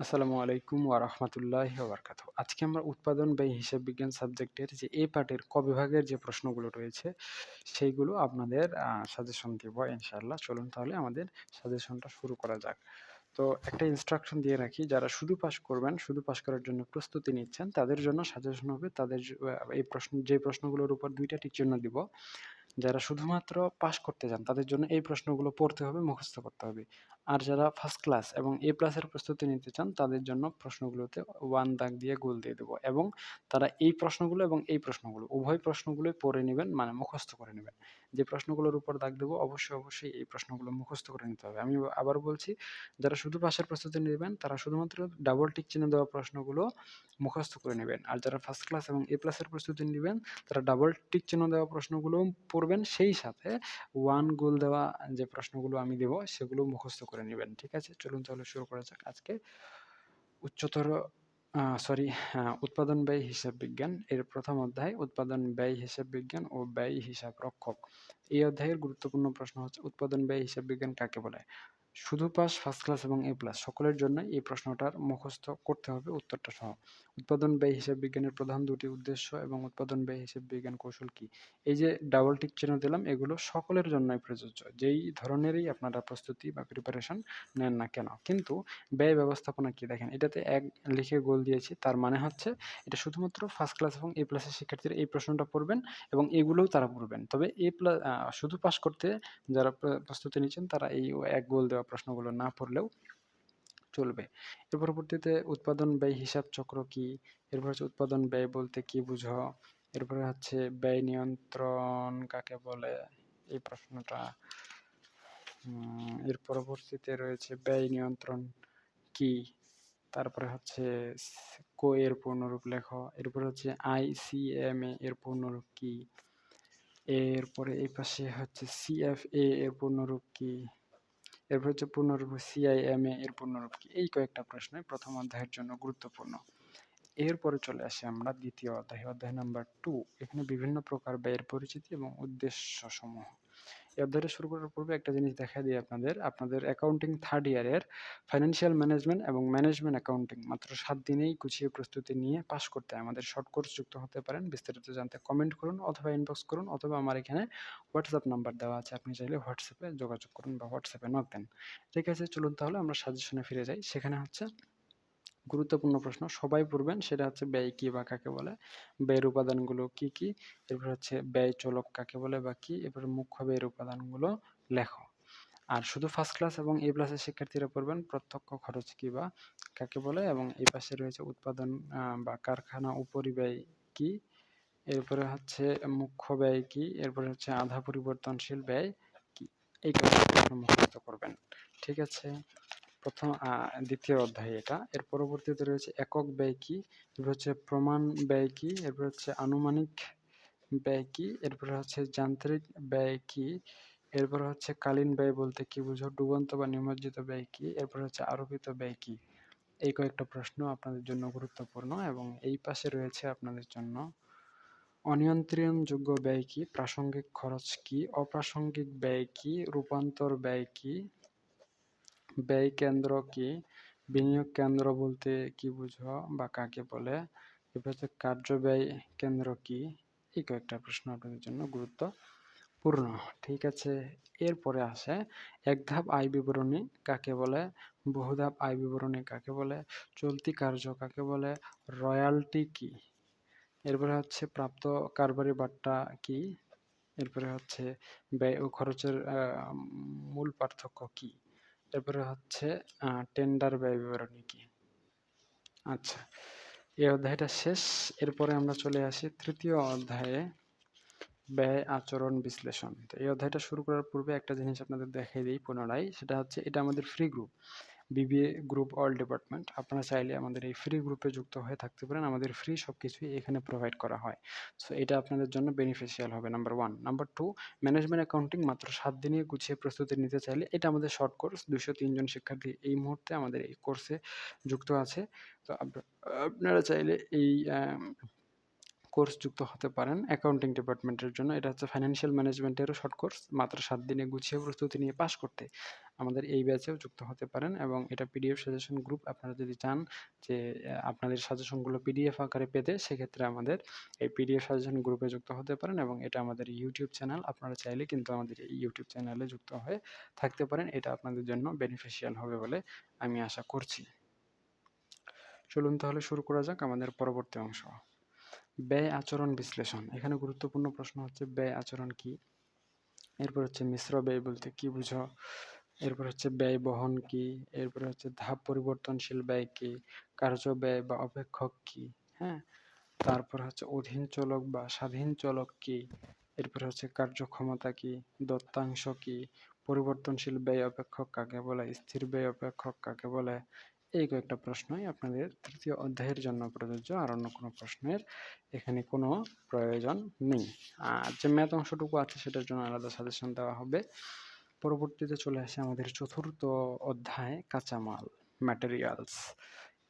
আসসালামু আলাইকুম ওয়া রাহমাতুল্লাহি ওয়া বারাকাতুহু। আজকে আমরা উৎপাদন ব্যয় হিসাব বিজ্ঞান সাবজেক্টের যে এ পার্টের ক বিভাগের যে প্রশ্নগুলো রয়েছে, সেইগুলো আপনাদের সাজেশন দিব ইনশাআল্লাহ। চলুন তাহলে আমাদের সাজেশনটা শুরু করা যাক। তো একটা ইনস্ট্রাকশন দিয়ে রাখি, যারা শুধু পাস করবেন, শুধু পাস করার জন্য প্রস্তুতি নিচ্ছেন, তাদের জন্য সাজেশন হবে তাদের এই প্রশ্ন যে প্রশ্নগুলোর উপর ২ টা টিক চিহ্ন দিব। যারা শুধুমাত্র পাস করতে চান, তাদের জন্য এই প্রশ্নগুলো পড়তে হবে, মুখস্থ করতে হবে। আর যারা ফার্স্ট ক্লাস এবং এ প্লাসের প্রস্তুতি নিতে চান, তাদের জন্য প্রশ্নগুলোতে ওয়ান দাগ দিয়ে গোল দিয়ে দেবো এবং তারা এই প্রশ্নগুলো এবং এই প্রশ্নগুলো উভয় প্রশ্নগুলোই পড়ে নিবেন, মানে মুখস্থ করে নেবেন যে প্রশ্নগুলোর উপর দাগ দেবো অবশ্যই, অবশ্যই এই প্রশ্নগুলো মুখস্থ করে নিতে হবে। আমি আবার বলছি, যারা শুধু পাশের প্রস্তুতি নেবেন তারা শুধুমাত্র ডাবল টিক চিহ্ন দেওয়া প্রশ্নগুলো মুখস্থ করে নেবেন আর যারা ফার্স্ট ক্লাস এবং এ প্লাসের প্রস্তুতি নেবেন তারা ডাবল টিক চিহ্ন দেওয়া প্রশ্নগুলোও পড়বেন, সেই সাথে ওয়ান গোল দেওয়া যে প্রশ্নগুলো আমি দেবো সেগুলো মুখস্থ করে নিবেন। ঠিক আছে? চলুন তাহলে শুরু করা যাক। আজকে উচ্চতর সরি উৎপাদন ব্যয় হিসাব বিজ্ঞান, এর প্রথম অধ্যায়, উৎপাদন ব্যয় হিসাব বিজ্ঞান ও ব্যয় হিসাব রক্ষক। এই অধ্যায়ের গুরুত্বপূর্ণ প্রশ্ন হচ্ছে, উৎপাদন ব্যয় হিসাব বিজ্ঞান কাকে বলে? শুধু পাস, ফার্স্ট ক্লাস এবং এ প্লাস সকলের জন্যই এই প্রশ্নটার মুখস্থ করতে হবে উত্তরটা সহ। উৎপাদন ব্যয় হিসাব বিজ্ঞানের প্রধান দুটি উদ্দেশ্য এবং উৎপাদন ব্যয় হিসাব বিজ্ঞান কৌশল কি? এই যে ডাবল টিক চিহ্ন দিলাম এগুলো সকলের জন্যই প্রযোজ্য। যেই ধরনেরই আপনারা প্রস্তুতি বা প্রিপারেশন নেন না কেন। কিন্তু ব্যয় ব্যবস্থাপনা কি? দেখেন এটাতে এক লিখে গোল দিয়েছি। তার মানে হচ্ছে এটা শুধুমাত্র ফার্স্ট ক্লাস এবং এ প্লাসের শিক্ষার্থীরা এই প্রশ্নটা পড়বেন এবং এগুলোও তারা পড়বেন। তবে এ প্লাস শুধু পাস করতে যারা প্রস্তুতি নিচ্ছেন তারা এই এক গোল দেওয়া প্রশ্নগুলো না পড়লেও চলবে। এর পরবর্তীতে উৎপাদন ব্যয় হিসাব চক্র কি? এরপর হচ্ছে উৎপাদন ব্যয় বলতে কি বুঝো? এরপরে হচ্ছে ব্যয় নিয়ন্ত্রণ কাকে বলে? এই প্রশ্নটা। এর পরবর্তীতে রয়েছে ব্যয় নিয়ন্ত্রণ কি? তারপরে হচ্ছে কো এর পূর্ণরূপ লেখো। এরপরে হচ্ছে আইসিএমএ এর পূর্ণরূপ কি? এরপরে এই পাশে হচ্ছে সিএফএ এর পূর্ণরূপ কি? এরপর হচ্ছে পূর্ণরূপ সিআইএমএ এর পূর্ণরূপ কি? এই কয়েকটা প্রশ্নই প্রথম অধ্যায়ের জন্য গুরুত্বপূর্ণ। এরপরে চলে আসি আমরা দ্বিতীয় অধ্যায়, অধ্যায় নাম্বার টু এখানে বিভিন্ন প্রকার ব্যয়ের পরিচিতি এবং উদ্দেশ্যসমূহ। এই অধ্যায়টা শুরু করার পূর্বে একটা জিনিস দেখায় দিই আপনাদের। আপনাদের অ্যাকাউন্টিং থার্ড ইয়ারের ফাইন্যান্সিয়াল ম্যানেজমেন্ট এবং ম্যানেজমেন্ট অ্যাকাউন্টিং মাত্র সাত দিনেই গুছিয়ে প্রস্তুতি নিয়ে পাস করতে আমাদের শর্ট কোর্স যুক্ত হতে পারেন। বিস্তারিত জানতে কমেন্ট করুন অথবা ইনবক্স করুন অথবা আমার এখানে হোয়াটসঅ্যাপ নাম্বার দেওয়া আছে। আপনি চাইলে হোয়াটসঅ্যাপে যোগাযোগ করুন বা হোয়াটসঅ্যাপে নক দেন। ঠিক আছে? চলুন তাহলে আমরা সাজেশনে ফিরে যাই। সেখানে হচ্ছে গুরুত্বপূর্ণ প্রশ্ন সবাই পড়বেন সেটা হচ্ছে ব্যয় কি বা কাকে বলে? ব্যয়ের উপাদানগুলো কি, কি? এরপর হচ্ছে ব্যয় চলক কাকে বলে বা কি? এরপরে মুখ্য ব্যয়ের উপাদানগুলো লেখো। আর শুধু ফার্স্ট ক্লাস এবং এ প্লাসের শিক্ষার্থীরা পড়বেন প্রত্যক্ষ খরচ কি বা কাকে বলে? এবং এই পাশে রয়েছে উৎপাদন বা কারখানা উপরিব্যয় কি? এরপরে হচ্ছে মুখ্য ব্যয় কি? এরপরে হচ্ছে আধা পরিবর্তনশীল ব্যয় কি? এই প্রশ্ন মুখস্থ করবেন। ঠিক আছে? প্রথম দ্বিতীয় অধ্যায় এটা। এর পরবর্তীতে রয়েছে একক ব্যয় কি? এরপর হচ্ছে প্রমাণ ব্যয় কি? এরপর হচ্ছে আনুমানিক ব্যয় কি? এরপর হচ্ছে যান্ত্রিক ব্যয় কি? এরপর হচ্ছে কালীন ব্যয় বলতে কি বুঝো? ডুবন্ত বা নিমজ্জিত ব্যয় কি? এরপর হচ্ছে আরোপিত ব্যয় কি? এই কয়েকটা প্রশ্ন আপনাদের জন্য গুরুত্বপূর্ণ এবং এই পাশে রয়েছে আপনাদের জন্য অনিয়ন্ত্রণযোগ্য ব্যয় কি? প্রাসঙ্গিক খরচ কি? অপ্রাসঙ্গিক ব্যয় কি? রূপান্তর ব্যয় কি? ব্যয় কেন্দ্র কি? বিনিয়োগ কেন্দ্র বলতে কি বুঝো বা কাকে বলে? এরপর হচ্ছে কার্য ব্যয় কেন্দ্র কি? এই কয়েকটা প্রশ্ন আপনাদের জন্য গুরুত্বপূর্ণ। ঠিক আছে? এরপরে আসে এক ধাপ আয় বিবরণী কাকে বলে? বহুধাপ আয় বিবরণী কাকে বলে? চলতি কার্য কাকে বলে? রয়ালটি কি? এরপরে হচ্ছে প্রাপ্ত কারবারি বাট্টা কি? এরপরে হচ্ছে ব্যয় ও খরচের মূল পার্থক্য কি? এরপরে হচ্ছে টেন্ডার ব্যয় বিবরণী কি? আচ্ছা, এই অধ্যায়টা শেষ। এরপরে আমরা চলে আসি তৃতীয় অধ্যায়ে ব্যয় আচরণ বিশ্লেষণ। তো এই অধ্যায়টা শুরু করার পূর্বে একটা জিনিস আপনাদের দেখাই দিই পুনরায়। সেটা হচ্ছে এটা আমাদের free group. BBA group all department. আপনারা চাইলে আমাদের এই ফ্রি গ্রুপে যুক্ত হয়ে থাকতে পারেন। আমাদের ফ্রি সবকিছুই এখানে প্রোভাইড করা হয়। সো এটা আপনাদের জন্য বেনিফিশিয়াল হবে নাম্বার 1 নাম্বার 2 ম্যানেজমেন্ট অ্যাকাউন্টিং মাত্র সাত দিনে গুছিয়ে প্রস্তুতি নিতে চাইলে এটা আমাদের শর্ট কোর্স ২০৩ জন শিক্ষার্থী এই মুহূর্তে আমাদের এই কোর্সে যুক্ত আছে। তো আপনারা চাইলে এই কোর্স যুক্ত হতে পারেন অ্যাকাউন্টিং ডিপার্টমেন্টের জন্য। এটা হচ্ছে ফাইন্যান্সিয়াল ম্যানেজমেন্টেরও শর্ট কোর্স মাত্র সাত দিনে গুছিয়ে প্রস্তুতি নিয়ে পাশ করতে আমাদের এই ব্যাচেও যুক্ত হতে পারেন এবং এটা পিডিএফ সাজেশন গ্রুপ আপনারা যদি চান যে আপনাদের সাজেশনগুলো পিডিএফ আকারে পেতে, সেক্ষেত্রে আমাদের এই পিডিএফ সাজেশন গ্রুপে যুক্ত হতে পারেন এবং এটা আমাদের ইউটিউব চ্যানেল আপনারা চাইলে কিন্তু আমাদের এই ইউটিউব চ্যানেলে যুক্ত হয়ে থাকতে পারেন। এটা আপনাদের জন্য বেনিফিশিয়াল হবে বলে আমি আশা করছি। চলুন তাহলে শুরু করা যাক আমাদের পরবর্তী অংশ। ব্যয় আচরণ বিশ্লেষণ। এখানে গুরুত্বপূর্ণ প্রশ্ন হচ্ছে, ব্যয় আচরণ কি? এরপর হচ্ছে, মিশ্র ব্যয় বলতে কি বুঝো? এরপর হচ্ছে, ব্যয় বহন কি? এরপর হচ্ছে, ধাপ পরিবর্তনশীল ব্যয় কি? কার্য ব্যয় বা অপেক্ষক কি? হ্যাঁ? তারপর হচ্ছে, অধীন চলক বা স্বাধীন চলক কি? এরপর হচ্ছে, কার্যক্ষমতা কি? দত্তাংশ কি? পরিবর্তনশীল ব্যয় অপেক্ষক কাকে বলে? স্থির ব্যয় অপেক্ষক কাকে বলে? এই কয়েকটা প্রশ্নই আপনাদের তৃতীয় অধ্যায়ের জন্য প্রযোজ্য, আর অন্য কোনো প্রশ্নের এখানে কোনো প্রয়োজন নেই। আর যে ম্যাথ অংশটুকু আছে সেটার জন্য আলাদা সাজেশন দেওয়া হবে। পরবর্তীতে চলে আসে আমাদের চতুর্থ অধ্যায়, কাঁচামাল ম্যাটেরিয়ালস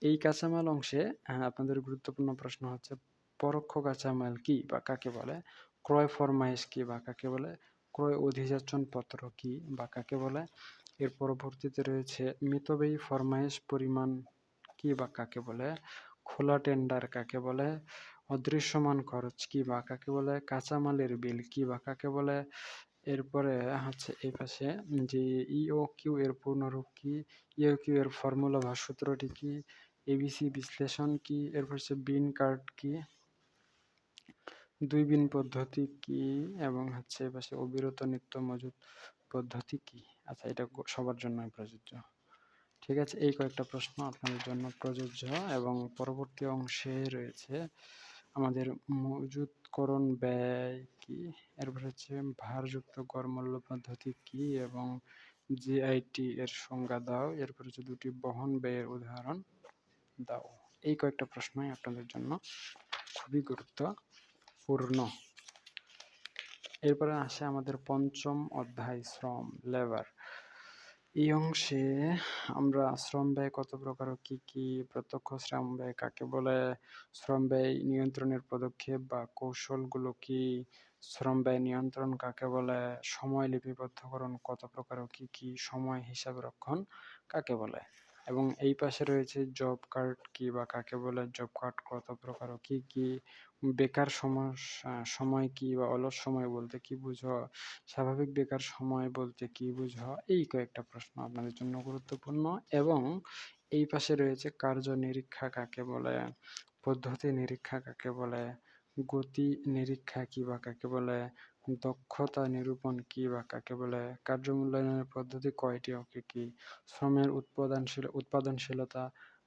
এই কাঁচামাল অংশে আপনাদের গুরুত্বপূর্ণ প্রশ্ন হচ্ছে, পরোক্ষ কাঁচামাল কি বা কাকে বলে? ক্রয় ফরমাইশ কি বা কাকে বলে? ক্রয় অধিযাচন পত্র কি বা কাকে বলে? এর পরবর্তীতে রয়েছে মিতব্যয়ী ফরমাইশ পরিমাণ কি বা কাকে বলে? খোলা টেন্ডার কাকে বলে? অদৃশ্যমান খরচ কি বা কাকে বলে? কাঁচামালের বিল কি বা কাকে বলে? এরপরে হচ্ছে এই পাশে যে ইও কিউ এর পূর্ণরূপ কি? ইও কিউ এর ফর্মুলা বা সূত্রটি কি? এবিসি বিশ্লেষণ কি? এরপর হচ্ছে বিন কার্ড কি? দুই বিন পদ্ধতি কি? এবং হচ্ছে এ পাশে অবিরত নিত্য মজুদ পদ্ধতি কি? আচ্ছা এটা সবার জন্যই প্রযোজ্য। ঠিক আছে, এই কয়েকটা প্রশ্ন আপনাদের জন্য প্রযোজ্য এবং পরবর্তী অংশে রয়েছে। আমাদের মজুতকরণ ব্যয় কি? এরপর হচ্ছে ভারযুক্ত গড়মূল্য পদ্ধতি কি এবং জিআইটি এর সংজ্ঞা দাও। এরপর হচ্ছে দুটি বহন ব্যয়ের উদাহরণ দাও। এই কয়েকটা প্রশ্নই আপনাদের জন্য খুবই গুরুত্বপূর্ণ। এরপরে আসে আমাদের পঞ্চম অধ্যায়, শ্রম লেবার এই অংশে আমরা শ্রম ব্যয় কত প্রকার কি কি, প্রত্যক্ষ শ্রম ব্যয় কাকে বলে, শ্রম ব্যয় নিয়ন্ত্রণের পদক্ষেপ বা কৌশলগুলো কি, শ্রম ব্যয় নিয়ন্ত্রণ কাকে বলে, সময় লিপিবদ্ধকরণ কত প্রকার কি কি, সময় হিসাব রক্ষণ কাকে বলে? এবং এই পাশে রয়েছে জব কার্ড কি বা কাকে বলে জব কার্ড কত প্রকার ও কি কি, বেকার সমস্যা, সময় কি বা অলস সময় বলতে কি বুঝো, স্বাভাবিক বেকার সময় বলতে কি বুঝো, এই কয়েকটা প্রশ্ন আপনাদের জন্য গুরুত্বপূর্ণ এবং এই পাশে রয়েছে কার্য নিরীক্ষা কাকে বলে, পদ্ধতি নিরীক্ষা কাকে বলে, গতি নিরীক্ষা কি বা কাকে বলে দক্ষতা নিরূপণ কি বা কাকে বলে? কার্য মূল্যায়নের পদ্ধতি কয়টি ও কি? কি শ্রমের উৎপাদনশীল, উৎপাদনশীলতা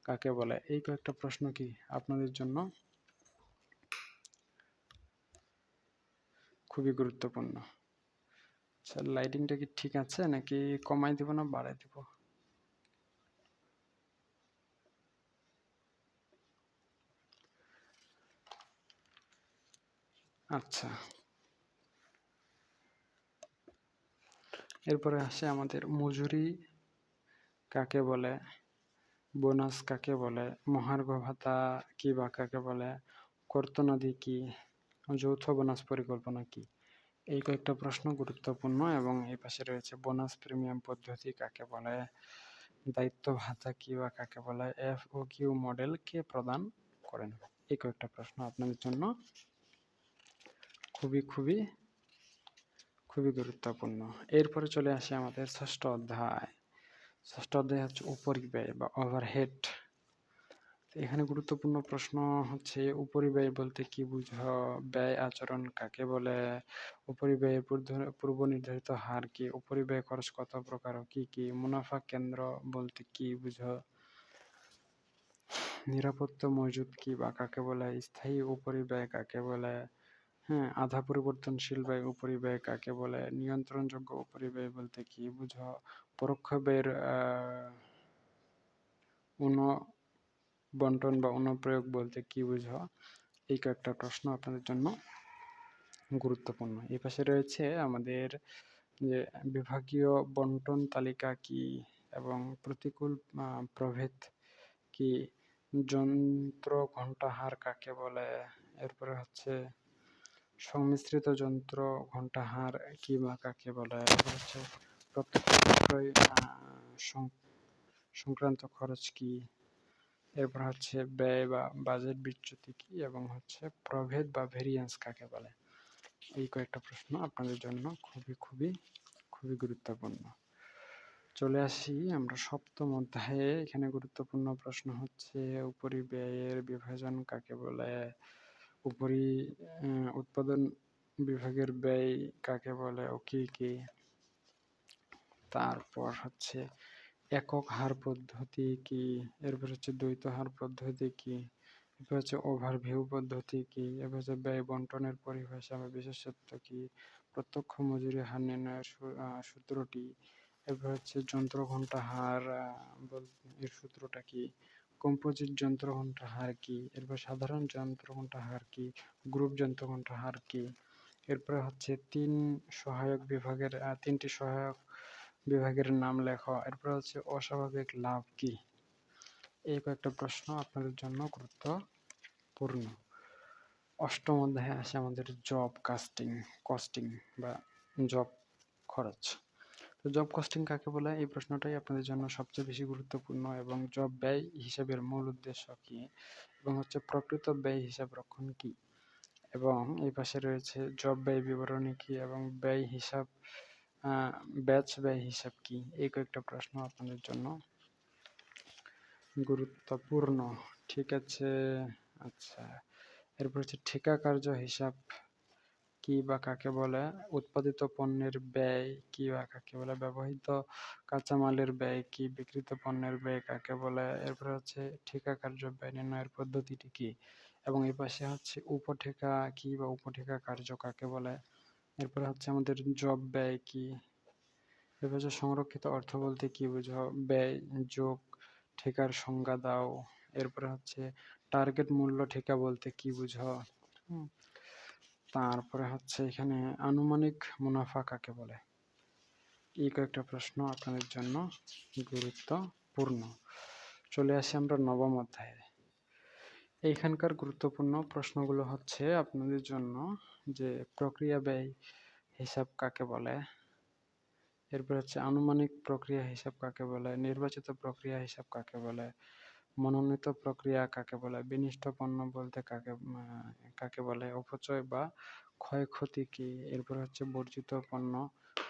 কাকে বলে? এই কয়েকটা প্রশ্ন কি আপনাদের জন্য? খুবই গুরুত্বপূর্ণ। আচ্ছা লাইটিংটা কি ঠিক আছে নাকি কমাই দিব না বাড়াই দিব? আচ্ছা। এরপরে আসে আমাদের মজুরি কাকে বলে? বোনাস কাকে বলে? মহার্ঘ ভাতা কি বা কাকে বলে? কর্তনাদি কি? যৌথ বোনাস পরিকল্পনা কি? এই কয়েকটা প্রশ্ন গুরুত্বপূর্ণ এবং এই পাশে রয়েছে বোনাস প্রিমিয়াম পদ্ধতি কাকে বলে? দায়িত্ব ভাতা কি বা কাকে বলে? এফ ও কিউ মডেল কে প্রদান করেন? এই কয়েকটা প্রশ্ন আপনাদের জন্য খুবই খুবই খুবই গুরুত্বপূর্ণ। এরপরে চলে আসে আমাদের ষষ্ঠ অধ্যায়। ষষ্ঠ অধ্যায় হচ্ছে উপরিব্যয় বা ওভারহেড এখানে গুরুত্বপূর্ণ প্রশ্ন হচ্ছে, উপরিব্যয় বলতে কি বুঝো? ব্যয় আচরণ কাকে বলে? উপরিব্যয়ের পূর্ব নির্ধারিত হার কি? উপরিব্যয় খরচ কত প্রকার কি কি? মুনাফা কেন্দ্র বলতে কি বুঝো? নিরাপত্তা মজুদ কি বা কাকে বলে? স্থায়ী উপরিব্যয় কাকে বলে? হ্যাঁ আধা পরিবর্তনশীল ব্যয় উপরিব্যয় কাকে বলে? নিয়ন্ত্রণযোগ্য উপরিব্যয় বলতে কি? বুঝো। পরোক্ষ ব্যয়ের বন্টন বা অনুপ্রয়োগ বলতে কি বুঝো? এই কয়েকটা প্রশ্ন আপনাদের জন্য গুরুত্বপূর্ণ। এই পাশে রয়েছে আমাদের যে বিভাগীয় বন্টন তালিকা কি এবং প্রতিকূল প্রভেদ কি? যন্ত্র ঘণ্টাহার কাকে বলে? এরপরে হচ্ছে সংমিশ্রিত যন্ত্র ঘণ্টাহার কি বা কাকে বলে? হচ্ছে প্রত্যক্ষ বিক্রয় সংক্রান্ত খরচ কি? এরপর হচ্ছে ব্যয় বা বাজেট বিচ্যুতি কি? এবং হচ্ছে প্রভেদ বা ভেরিয়েন্স কাকে বলে? এই কয়েকটা প্রশ্ন আপনাদের জন্য খুবই খুবই খুবই গুরুত্বপূর্ণ। চলে আসি আমরা সপ্তম অধ্যায়ে। এখানে গুরুত্বপূর্ণ প্রশ্ন হচ্ছে উপরি ব্যয়ের বিভাজন কাকে বলে? উপরি উৎপাদন বিভাগের ব্যয় কাকে বলে ও কি কি? তারপর হচ্ছে একক হার পদ্ধতি কি? এরপর হচ্ছে দ্বৈত হার পদ্ধতি কি? এরপর হচ্ছে ওভারভিউ পদ্ধতি কি? এরপর হচ্ছে ব্যয় বন্টনের পরিভাষা বা বিশেষত্ব কি? প্রত্যক্ষ মজুরি হার নির্ণয়ের সূত্রটি। এরপর হচ্ছে যন্ত্র ঘণ্টা হার এর সূত্রটা কি? কম্পোজিট ঘণ্টা হার কি? এরপর সাধারণ যন্ত্র ঘণ্টা হার কি? গ্রুপ ঘণ্টা হার কি? এরপরে হচ্ছে তিন সহায়ক বিভাগের তিনটি সহায়ক বিভাগের নাম লেখা। এরপর হচ্ছে অস্বাভাবিক লাভ কি? এই কয়েকটা প্রশ্ন আপনাদের জন্য গুরুত্বপূর্ণ। অষ্টম অধ্যায়ে আসে আমাদের জব কাস্টিং কস্টিং বা জব খরচ। তো জব কস্টিং কাকে বলে? এই প্রশ্নটাই আপনাদের জন্য সবচেয়ে বেশি গুরুত্বপূর্ণ এবং জব ব্যয় হিসাবের মূল উদ্দেশ্য কি? এবং হচ্ছে প্রকৃত ব্যয় হিসাব রক্ষণ কি? এবং এই পাশে রয়েছে জব ব্যয় বিবরণী কি এবং ব্যয় হিসাব ব্যাচ ব্যয় হিসাব কি? এই কয়েকটা প্রশ্ন আপনাদের জন্য গুরুত্বপূর্ণ। ঠিক আছে আচ্ছা। এরপর হচ্ছে ঠিকা কার্য হিসাব কি বা কাকে বলে? উৎপাদিত পণ্যের ব্যয় কি বা কাকে বলে? ব্যবহৃত কাঁচামালের ব্যয় কি? বিক্রিত পণ্যের ব্যয় কাকে বলে? এরপর হচ্ছে ঠিকা কার্য ব্যয় নির্ণয়ের পদ্ধতিটি কি? এবং এই পাশে হচ্ছে উপঠিকা কি বা উপঠিকা কার্য কাকে বলে? এরপরে হচ্ছে আমাদের জব ব্যয় কি? এরপর হচ্ছে সংরক্ষিত অর্থ বলতে কি বুঝো ব্যয়, যোগ, ঠিকার সংজ্ঞা দাও। এরপরে হচ্ছে টার্গেট মূল্য ঠিকা বলতে কি বুঝো তারপরে হচ্ছে এখানে আনুমানিক মুনাফা কাকে বলে? এই কয়েকটা প্রশ্ন আপনাদের জন্য গুরুত্বপূর্ণ। চলে আসি আমরা নবম অধ্যায়ে। এইখানকার গুরুত্বপূর্ণ প্রশ্নগুলো হচ্ছে আপনাদের জন্য যে প্রক্রিয়া ব্যয় হিসাব কাকে বলে? এরপর হচ্ছে আনুমানিক প্রক্রিয়া হিসাব কাকে বলে? নির্বাচিত প্রক্রিয়া হিসাব কাকে বলে? মনোনীত প্রক্রিয়া কাকে বলে? বিনিষ্ট পণ্য বলতে কাকে কাকে বলে? অপচয় বা ক্ষয়ক্ষতি কি? এরপর হচ্ছে বর্জিত পণ্য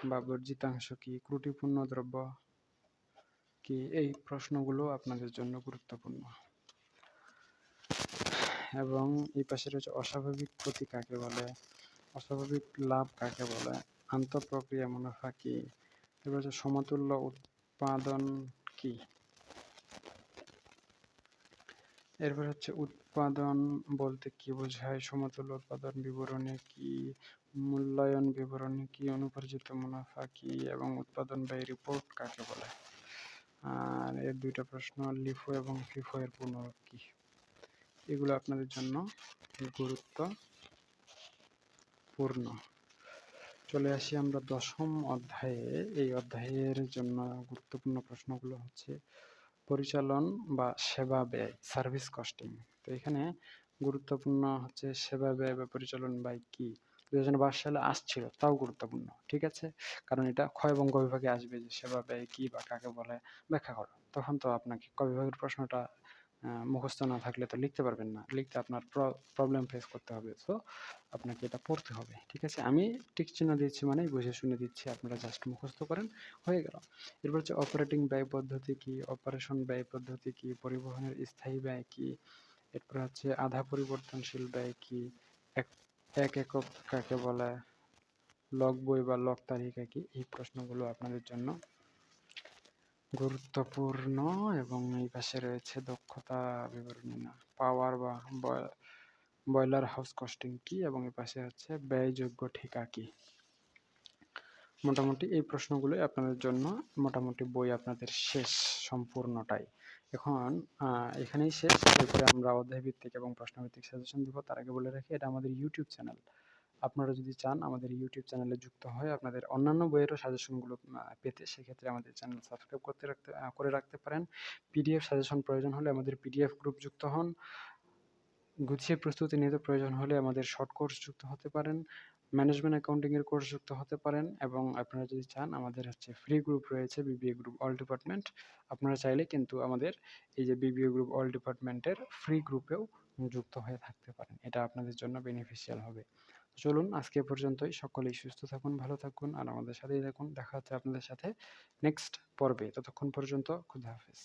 বা বর্জিতাংশ কি? ত্রুটিপূর্ণ দ্রব্য কি? এই প্রশ্নগুলো আপনাদের জন্য গুরুত্বপূর্ণ। এবং এই পাশে রয়েছে অস্বাভাবিক ক্ষতি কাকে বলে? অস্বাভাবিক লাভ কাকে বলে? আন্তঃপ্রক্রিয়া মুনাফা কি? এবার হচ্ছে সমতুল্য উৎপাদন কি? এরপর হচ্ছে উৎপাদন বলতে কি বোঝায়? সমতুল্য উৎপাদন বিবরণী কি? মূল্যায়ন বিবরণী কি? অনুপার্জিত মুনাফা কি? এবং উৎপাদন ব্যয় রিপোর্ট কাকে বলে? আর এর দুইটা প্রশ্ন, লিফো এবং ফিফো এর পুনরূপ কি? এগুলো আপনাদের জন্য গুরুত্বপূর্ণ। চলে আসি আমরা দশম অধ্যায়ে। এই অধ্যায়ের জন্য গুরুত্বপূর্ণ প্রশ্নগুলো হচ্ছে পরিচালন বা সেবা ব্যয়, সার্ভিস কস্টিং। তো এখানে গুরুত্বপূর্ণ হচ্ছে সেবা ব্যয় বা পরিচালন ব্যয় কি? দু সালে আসছিল, তাও গুরুত্বপূর্ণ, ঠিক আছে? কারণ এটা ক্ষয় এবং বিভাগে আসবে যে সেবা ব্যয় কি বা কাকে বলে, ব্যাখ্যা করো। তখন তো আপনাকে ক বিভাগের প্রশ্নটা মুখস্থ না থাকলে তো লিখতে পারবেন না। লিখতে আপনার প্রবলেম ফেস করতে হবে। সো আপনাকে এটা পড়তে হবে, ঠিক আছে? আমি টিক চিহ্ন দিচ্ছি মানে বুঝে শুনে দিচ্ছি, আপনারা জাস্ট মুখস্থ করেন, হয়ে গেল। এরপর হচ্ছে অপারেটিং ব্যয় পদ্ধতি কি অপারেশন ব্যয় পদ্ধতি কি, পরিবহনের স্থায়ী ব্যয় কি, এরপর হচ্ছে আধা পরিবর্তনশীল ব্যয় কি, এক এক একক কাকে বলে লগ বই বা লগ তালিকা কি, এই প্রশ্নগুলো আপনাদের জন্য গুরুত্বপূর্ণ এবং এই পাশে রয়েছে দক্ষতা বিবরণী, না? পাওয়ার বা বয়লার হাউস কস্টিং কি এবং এই পাশে হচ্ছে ব্যয়যোগ্য ঠিকা কি? মোটামুটি এই প্রশ্নগুলোই আপনাদের জন্য মোটামুটি বই আপনাদের শেষ সম্পূর্ণটাই। এখন এখানেই শেষ। এরপরে আমরা অধ্যায় ভিত্তিক এবং প্রশ্নভিত্তিক সাজেশন দিব। তার আগে বলে রাখি, এটা আমাদের ইউটিউব চ্যানেল আপনারা যদি চান আমাদের ইউটিউব চ্যানেলে যুক্ত হয়ে আপনাদের অন্যান্য বইয়েরও সাজেশনগুলো পেতে সেক্ষেত্রে আমাদের চ্যানেল সাবস্ক্রাইব করতে রাখতে করে রাখতে পারেন। পিডিএফ সাজেশন প্রয়োজন হলে আমাদের পিডিএফ গ্রুপ যুক্ত হন। গুছিয়ে প্রস্তুতি নিতে প্রয়োজন হলে আমাদের শর্ট কোর্স যুক্ত হতে পারেন। ম্যানেজমেন্ট অ্যাকাউন্টিং এর কোর্স যুক্ত হতে পারেন এবং আপনারা যদি চান আমাদের হচ্ছে ফ্রি গ্রুপ রয়েছে বিবিএ গ্রুপ অল ডিপার্টমেন্ট আপনারা চাইলে কিন্তু আমাদের এই যে বিবিএ গ্রুপ অল ডিপার্টমেন্টের ফ্রি গ্রুপেও যুক্ত হয়ে থাকতে পারেন। এটা আপনাদের জন্য বেনিফিশিয়াল হবে। চলুন, আজকে পর্যন্তই। সকলেই সুস্থ থাকুন, ভালো থাকুন আর আমাদের সাথেই থাকুন। দেখা হচ্ছে আপনাদের সাথে নেক্সট পর্বে। ততক্ষণ পর্যন্ত খুদা হাফেজ।